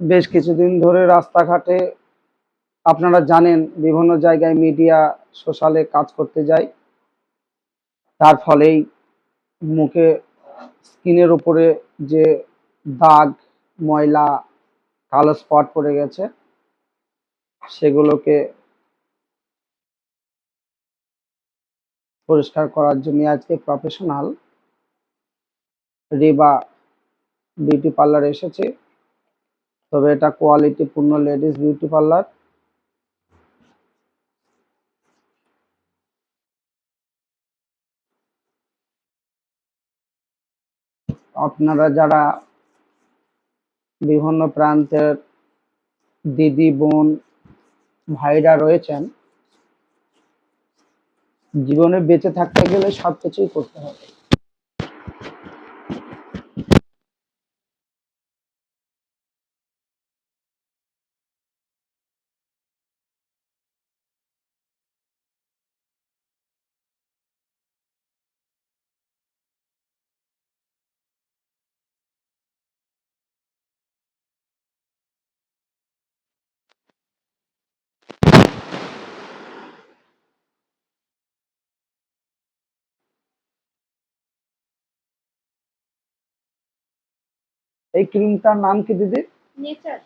বেশ কিছুদিন ধরে রাস্তাঘাটে আপনারা জানেন বিভিন্ন জায়গায় মিডিয়া সোশ্যালে কাজ করতে যায় তার ফলেই মুখে স্কিনের উপরে যে দাগ, ময়লা, কালো স্পট পড়ে গেছে, সেগুলোকে পরিষ্কার করার জন্য আজকে প্রফেশনাল রিবা বিউটি পার্লার এসেছে। তবে এটা কোয়ালিটি পূর্ণ লেডিস বিউটি পার্লার। আপনারা যারা বিভিন্ন প্রান্তের দিদি, বোন, ভাইরা রয়েছেন, জীবনে বেঁচে থাকতে গেলে সব কিছুই করতে হবে। এই ক্রিমটার নাম কি দিদি নেচার।